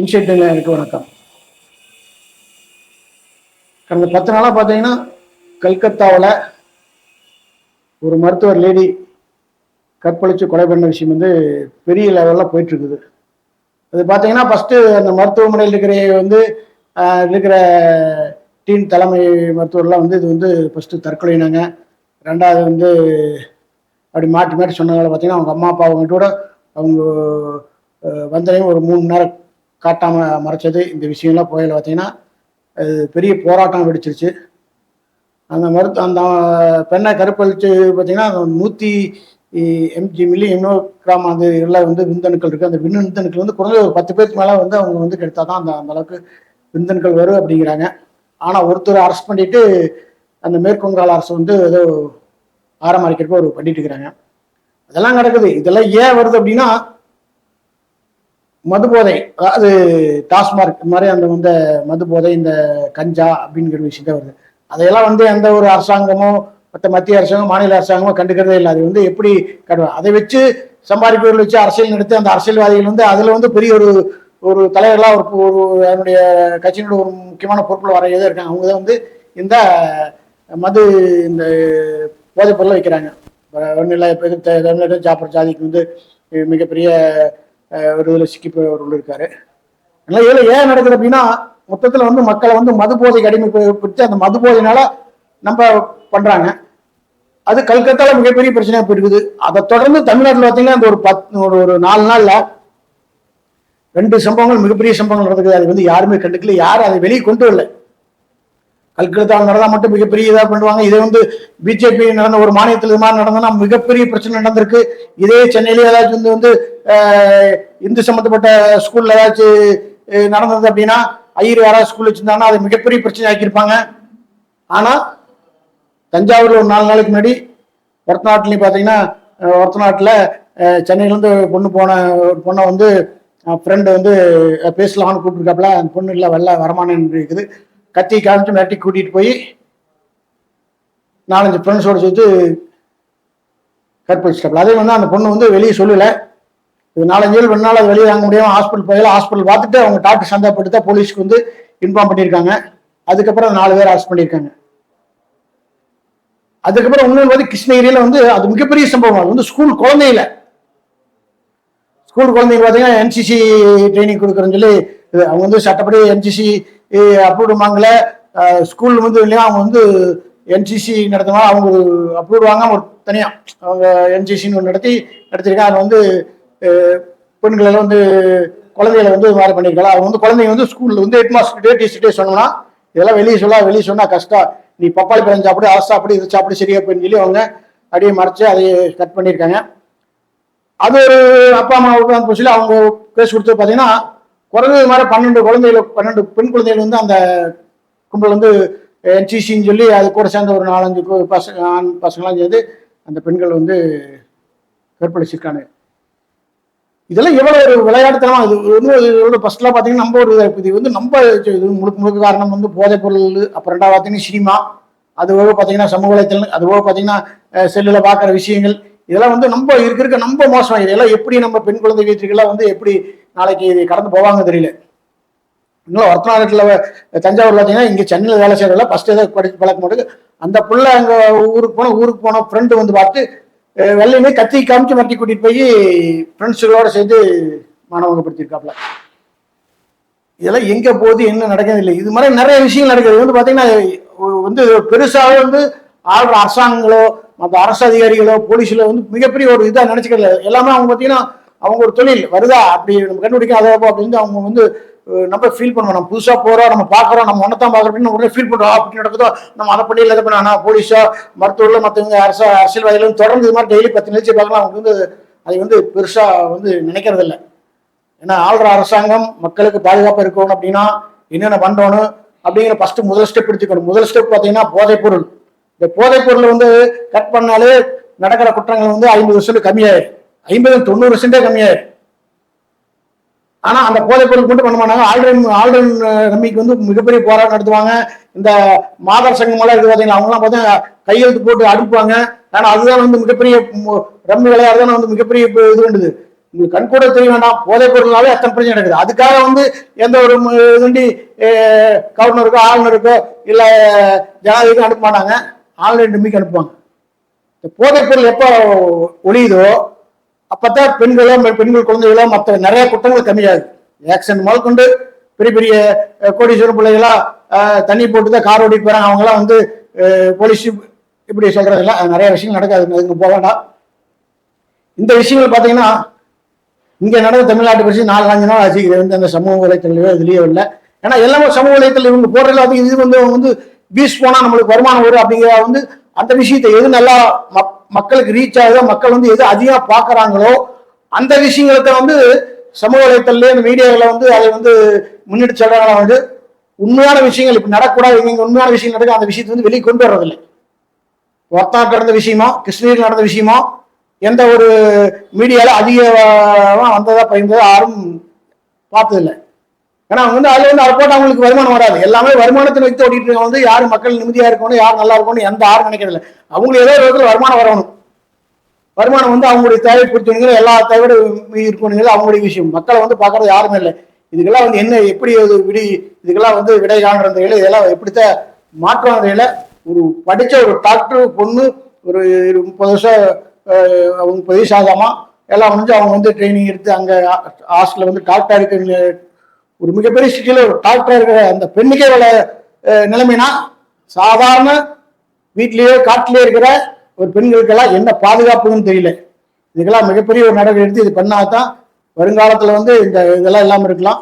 இன்ஷியேட்டிவ்ல எனக்கு வணக்கம். கடந்த பத்து நாளாக பார்த்தீங்கன்னா கல்கத்தாவில் ஒரு மருத்துவர் லேடி கற்பழித்து கொலை பண்ண விஷயம் வந்து பெரிய லெவலில் போயிட்டு இருக்குது. அது பார்த்தீங்கன்னா ஃபஸ்ட்டு அந்த மருத்துவமனையில் இருக்கிற வந்து இருக்கிற டீன் தலைமை மருத்துவர்லாம் வந்து இது வந்து ஃபஸ்ட்டு தற்கொலைனாங்க. ரெண்டாவது வந்து அப்படி மாட்டி மாட்டி சொன்னதால் பார்த்தீங்கன்னா அவங்க அம்மா அப்பா அவங்க கூட அவங்க வந்தனையும் ஒரு மூணு நேரம் காட்டாமல் மறைச்சது இந்த விஷயம்லாம் போயில பார்த்தீங்கன்னா அது பெரிய போராட்டம் வெடிச்சிருச்சு. அந்த மருத்து அந்த பெண்ணை கருப்பளிச்சு பார்த்தீங்கன்னா நூற்றி எம்ஜி மில்லி எம்னோ கிராம் அந்த எல்லாம் வந்து விந்தணுக்கள் இருக்குது அந்த விந்தணுக்கள் வந்து குறைஞ்ச ஒரு பத்து பேருக்கு மேலே வந்து அவங்க வந்து கெடுத்தால் தான் அந்த அந்த அளவுக்கு விந்தணுக்கள் வரும் அப்படிங்கிறாங்க. ஆனால் ஒருத்தர் அரெஸ்ட் பண்ணிட்டு அந்த மேற்குவங்கால அரசு வந்து ஏதோ ஆரம் ஒரு பண்ணிட்டு இருக்கிறாங்க. அதெல்லாம் நடக்குது. இதெல்லாம் ஏன் வருது அப்படின்னா மது போதை அதாவது டாஸ்மார்க் இந்த மாதிரி அந்த வந்து மது போதை இந்த கஞ்சா அப்படிங்கிற விஷயம் வருது. அதையெல்லாம் வந்து எந்த ஒரு அரசாங்கமோ மற்ற மத்திய அரசாங்கம் மாநில அரசாங்கமோ கண்டுக்கிறதே இல்லை. அது வந்து எப்படி கண்டு அதை வச்சு சம்பாதிப்பவர்கள் வச்சு அரசியல் நடத்தி அந்த அரசியல்வாதிகள் வந்து அதில் வந்து பெரிய ஒரு ஒரு தலைவர்களாக ஒரு ஒரு என்னுடைய கட்சியினுடைய ஒரு முக்கியமான பொறுப்பில் வர ஏதோ இருக்காங்க. அவங்க தான் வந்து இந்த மது இந்த போதைப் பொருளை வைக்கிறாங்க. ஒன்றும் இல்லை இப்போ ஜாப்பர் ஜாதிக்கு வந்து மிகப்பெரிய ஒரு இதில் சிக்கி போய் இருக்காரு அதனால இதில் ஏன் நடக்குது அப்படின்னா மொத்தத்தில் வந்து மக்களை வந்து மது போதைக்கு அடிமைப்படுத்தி அந்த மது போதையினால நம்ம பண்ணுறாங்க அது கல்கத்தால மிகப்பெரிய பிரச்சனையாக போயிருக்குது. அதை தொடர்ந்து தமிழ்நாட்டில் பார்த்தீங்கன்னா அந்த ஒரு பத்து ஒரு ஒரு நாலு நாளில் ரெண்டு சம்பவங்கள் மிகப்பெரிய சம்பவங்கள் நடந்துக்குது அது வந்து யாருமே கண்டுக்கல. யாரும் அதை வெளியே கொண்டு வரல. கல்கத்தாவில் நடந்தால் மட்டும் மிகப்பெரிய இதாக பண்ணுவாங்க இதே வந்து பிஜேபி நடந்த ஒரு மாநிலத்தில் இது மாதிரி நடந்ததுன்னா மிகப்பெரிய பிரச்சனை நடந்திருக்கு. இதே சென்னையிலே ஏதாச்சும் வந்து வந்து இந்து சம்மந்தப்பட்ட ஸ்கூலில் ஏதாச்சும் நடந்தது அப்படின்னா ஐயர் யாராவது ஸ்கூல் வச்சிருந்தாங்கன்னா அது மிகப்பெரிய பிரச்சனை ஆக்கியிருப்பாங்க. ஆனால் தஞ்சாவூரில் ஒரு நாலு நாளைக்கு முன்னாடி ஒருத்த நாட்டிலையும் பார்த்தீங்கன்னா அஹ், ஒருத்த நாட்டில் சென்னையிலேருந்து பொண்ணு போன ஒரு பொண்ணை வந்து ஃப்ரெண்டு வந்து பேசலாம்னு கூப்பிட்டுருக்காப்புல. அந்த பொண்ணு இல்லை வெளில வரமானேன்னு இருக்குது. கத்தி காமிச்சு மிரட்டி கூட்டிகிட்டு போய் நாலஞ்சு ஃப்ரெண்ட்ஸோட சேர்த்து கற்பழிச்சிட்டாப்புல. அதே வந்து அந்த பொண்ணு வந்து வெளியே சொல்லலை. இது நாலஞ்சு ஏழு ரெண்டு நாள் அது வெளியே வாங்க முடியாமல் ஹாஸ்பிட்டல் போயில ஹாஸ்பிட்டல் பார்த்துட்டு அவங்க டாக்டர் சந்தேகப்பட்டு தான் போலீஸ்க்கு வந்து இன்ஃபார்ம் பண்ணியிருக்காங்க. அதுக்கப்புறம் நாலு பேர் அரெஸ்ட் பண்ணியிருக்காங்க. அதுக்கப்புறம் இன்னொரு வந்து கிருஷ்ணகிரியில் வந்து அது மிகப்பெரிய சம்பவம். அது வந்து ஸ்கூல் குழந்தையில. ஸ்கூல் குழந்தைங்க பார்த்தீங்கன்னா என்சிசி ட்ரைனிங் கொடுக்குறேன்னு சொல்லி அவங்க வந்து சட்டப்படி என்சிசி அப்ரூவ் வாங்கல ஸ்கூல் வந்து இல்லையா அவங்க வந்து என்சிசி நடத்தினா அவங்க ஒரு அப்ரூவ் ஒரு தனியா அவங்க என்சிசின்னு ஒன்று நடத்தி நடத்திருக்காங்க அது வந்து பெண்களை பெண்கள் எல்லாம் வந்து குழந்தைகளை வந்து இது மாதிரி பண்ணியிருக்கலாம் அவங்க வந்து குழந்தைங்க வந்து ஸ்கூல்ல வந்து ஹெட் மாஸ்டர்கிட்டே டீச்சர்கிட்டே சொன்னோம்னா இதெல்லாம் வெளியே சொல்ல வெளியே சொன்னா கஷ்டம். நீ பப்பாளி பழம் சாப்பிடு அதை சாப்பிடு இது சாப்பிடு சரியா போயின்னு சொல்லி அவங்க அப்படியே மறைச்சு அதை கட் பண்ணியிருக்காங்க. அது ஒரு அப்பா அம்மாவுக்கு வந்து சொல்லி அவங்க கேஸ் கொடுத்து பார்த்தீங்கன்னா பிறந்தது மாதிரி பன்னெண்டு குழந்தைகள் பன்னெண்டு பெண் குழந்தைகள் வந்து அந்த கும்பல் வந்து என்சிசின்னு சொல்லி அது கூட சேர்ந்த ஒரு நாலஞ்சு பசங்க ஆண் பசங்களாம் சேர்ந்து அந்த பெண்கள் வந்து கற்பழிச்சிருக்காங்க இதெல்லாம் எவ்வளவு ஒரு விளையாட்டுத்தனமா இது வந்து எவ்வளவு ஃபர்ஸ்ட்லாம் பார்த்தீங்கன்னா நம்ம ஒரு இது வந்து நம்ம இது முழுக்க முழுக்க காரணம் வந்து போதைப் பொருள் அப்புறம் ரெண்டாவது பார்த்தீங்கன்னா சினிமா அது போக பார்த்தீங்கன்னா சமூக வலைத்தளம் அது போக பார்த்தீங்கன்னா செல்லில் பார்க்குற விஷயங்கள் இதெல்லாம் வந்து நம்ம இருக்க இருக்க நம்ம மோசம் இதெல்லாம் எப்படி நம்ம பெண் குழந்தை வீட்டுக்கெல்லாம் வந்து எப்படி நாளைக்கு இது கடந்து போவாங்க தெரியல. இன்னும் ஒருத்தநாட்டில் தஞ்சாவூர் பார்த்தீங்கன்னா இங்கே சென்னையில் வேலை செய்கிறதில்ல ஃபஸ்ட் ஏதோ படிச்சு பழக்க மாட்டேங்குது அந்த பிள்ளை அங்கே ஊருக்கு போனோம் ஊருக்கு போனோம் ஃப்ரெண்டு வந்து பார்த்து வெள்ளையுமே கத்தி காமிச்சு மட்டி கூட்டிகிட்டு போய் ஃப்ரெண்ட்ஸுகளோட சேர்ந்து மாணவங்கப்படுத்தியிருக்காப்புல இதெல்லாம் எங்கே போகுது என்ன நடக்கிறது இல்லை இது மாதிரி நிறைய விஷயங்கள் நடக்குது. வந்து பார்த்தீங்கன்னா வந்து பெருசாக வந்து ஆள்ற அரசாங்கங்களோ மற்ற அரசு அதிகாரிகளோ போலீஸ்ல வந்து மிகப்பெரிய ஒரு இதாக நினச்சிக்கல எல்லாமே அவங்க பார்த்தீங்கன்னா அவங்க ஒரு தொழில் வருதா? அப்படி நம்ம கண்டுபிடிக்க அதை அப்படின்னு அவங்க வந்து நம்ம ஃபீல் பண்ணுவோம். நம்ம புதுசாக போகிறோம் நம்ம பார்க்குறோம் நம்ம ஒன்னதான் பார்க்குறோம் அப்படின்னு உடனே ஃபீல் பண்ணுறோம் அப்படி நடக்குதோ? நம்ம அதை பண்ணி இல்லை இதை பண்ண போலீஸோ மருத்துவர்களோ மற்றவங்க அரசு அரசியல்வாதிகளும் தொடர்ந்து இது மாதிரி டெய்லி பத்து நிகழ்ச்சி பார்க்கலாம். அவங்க வந்து அதை வந்து பெருசாக வந்து நினைக்கிறதில்ல. ஏன்னா ஆள்ற அரசாங்கம் மக்களுக்கு பாதுகாப்பு இருக்கணும் அப்படின்னா என்னென்ன பண்ணணும் அப்படிங்கிற ஃபஸ்ட்டு முதல் ஸ்டெப் எடுத்துக்கணும். முதல் ஸ்டெப் பார்த்தீங்கன்னா போதைப் பொருள். இந்த போதைப்பொருளை வந்து கட் பண்ணாலே நடக்கிற குற்றங்கள் வந்து ஐம்பது வருஷத்துக்கு கம்மியாயிரும். ஐம்பது தொண்ணூறு சென்டே கம்மியாயிரும் ஆனா அந்த போதைப் பொருள் மட்டும் பண்ண மாட்டாங்க. ஆல்ரெடி ஆல்ரெடி கம்மிக்கு வந்து மிகப்பெரிய போராட்டம் நடத்துவாங்க. இந்த மாதர் சங்கம் எல்லாம் இருக்கு பாத்தீங்களா? அவங்க எல்லாம் பார்த்தா கையெழுத்து போட்டு அனுப்புவாங்க ஆனா அதுதான் வந்து மிகப்பெரிய ரம்மி விளையாடு தான் வந்து மிகப்பெரிய இது வேண்டுது உங்களுக்கு கண் கூட தெரிய வேண்டாம். போதைப் பொருள்னாலே அத்தனை பிரச்சனை நடக்குது. அதுக்காக வந்து எந்த ஒரு இதுண்டி கவர்னருக்கோ ஆளுநருக்கோ இல்லை ஜனாதிபதிக்கும் அனுப்ப மாட்டாங்க. ஆன்லைன் நம்பிக்கை அனுப்புவாங்க. இந்த போதைப் பொருள் எப்போ ஒழியுதோ அப்பதான் பெண்களோ பெண்கள் குழந்தைகளோ மற்ற நிறைய குற்றங்கள் கம்மியாகுது. ஆக்சிடென்ட் முதல் கொண்டு பெரிய பெரிய கோடீஸ்வரம் பிள்ளைகளா தண்ணி போட்டு தான் கார் ஓட்டிட்டு போறாங்க. அவங்களாம் வந்து போலீஸ் இப்படி சொல்றதெல்லாம் நிறைய விஷயங்கள் நடக்காது. அதுக்கு போக வேண்டாம். இந்த விஷயங்கள் பார்த்தீங்கன்னா இங்க நடந்த தமிழ்நாட்டு பற்றி நாலு அஞ்சு நாள் ஆச்சு. இது வந்து அந்த சமூக வலைத்தளங்களோ இதுலயோ இல்லை. ஏன்னா எல்லாமே சமூக வலைத்தளம் இவங்க போடுறதுல அது இது வந்து அவங்க வந்து பீஸ் போனா நம்மளுக்கு வருமானம் வரும் அப்படிங்கிற வந்து அந்த விஷயத்தை எது நல்லா மக்களுக்கு ரீச் ஆகுதோ மக்கள் வந்து எது அதிகமாக பார்க்குறாங்களோ அந்த விஷயங்களுக்கு வந்து சமூக வலைத்தளத்துல இந்த மீடியாவில் வந்து அதை வந்து முன்னெடுத்து சொல்கிறாங்களா வந்து உண்மையான விஷயங்கள் இப்போ நடக்கூடாது இங்கே உண்மையான விஷயம் நடக்க அந்த விஷயத்தை வந்து வெளியே கொண்டு வர்றதில்லை. ஒருத்தா நடந்த விஷயமோ கிருஷ்ணகிரியில் நடந்த விஷயமோ எந்த ஒரு மீடியாவில் அதிகமாக வந்ததாக பயந்ததாக யாரும் பார்த்ததில்லை. ஏன்னா அவங்க வந்து அதுல வந்து அதை போட்டு அவங்களுக்கு வருமானம் வராது. எல்லாமே வருமானத்தை வைத்து ஓடிட்டு இருக்கவங்க வந்து யார் மக்கள் நிம்மதியா இருக்கணும் யார் நல்லா இருக்கணும் எந்த யாரும் நினைக்கிறதில்ல. அவங்களுக்கு ஏதோ ஒரு விதத்துல வருமானம் வரணும். வருமானம் வந்து அவங்களுடைய தேவை பிடிச்சவங்க எல்லா தேவையோட இருக்கணுங்கிறது அவங்களுடைய விஷயம். மக்களை வந்து பார்க்கறது யாருமே இல்லை. இதுக்கெல்லாம் வந்து என்ன எப்படி அது விடி இதுக்கெல்லாம் வந்து விடை காண்றதையில இதெல்லாம் எப்படித்தான் வகையில ஒரு படிச்ச ஒரு டாக்டர் பொண்ணு ஒரு இரு- முப்பது வருஷம் அவங்க முப்பது வயசு ஆகாமா எல்லாம் முடிஞ்சு அவங்க வந்து ட்ரைனிங் எடுத்து அங்க ஹாஸ்டல்ல வந்து டாக்டர் இருக்க ஒரு மிகப்பெரிய சிட்டியில் ஒரு டாக்டர் இருக்கிற அந்த பெண்ணுக்கே உள்ள நிலைமைனா சாதாரண வீட்லயே காட்டிலேயே இருக்கிற ஒரு பெண்களுக்கெல்லாம் என்ன பாதுகாப்புன்னு தெரியல. இதுக்கெல்லாம் மிகப்பெரிய ஒரு நடவடிக்கை எடுத்து இது பண்ணாதான் வருங்காலத்தில் வந்து இந்த இதெல்லாம் இல்லாமல் இருக்கலாம்.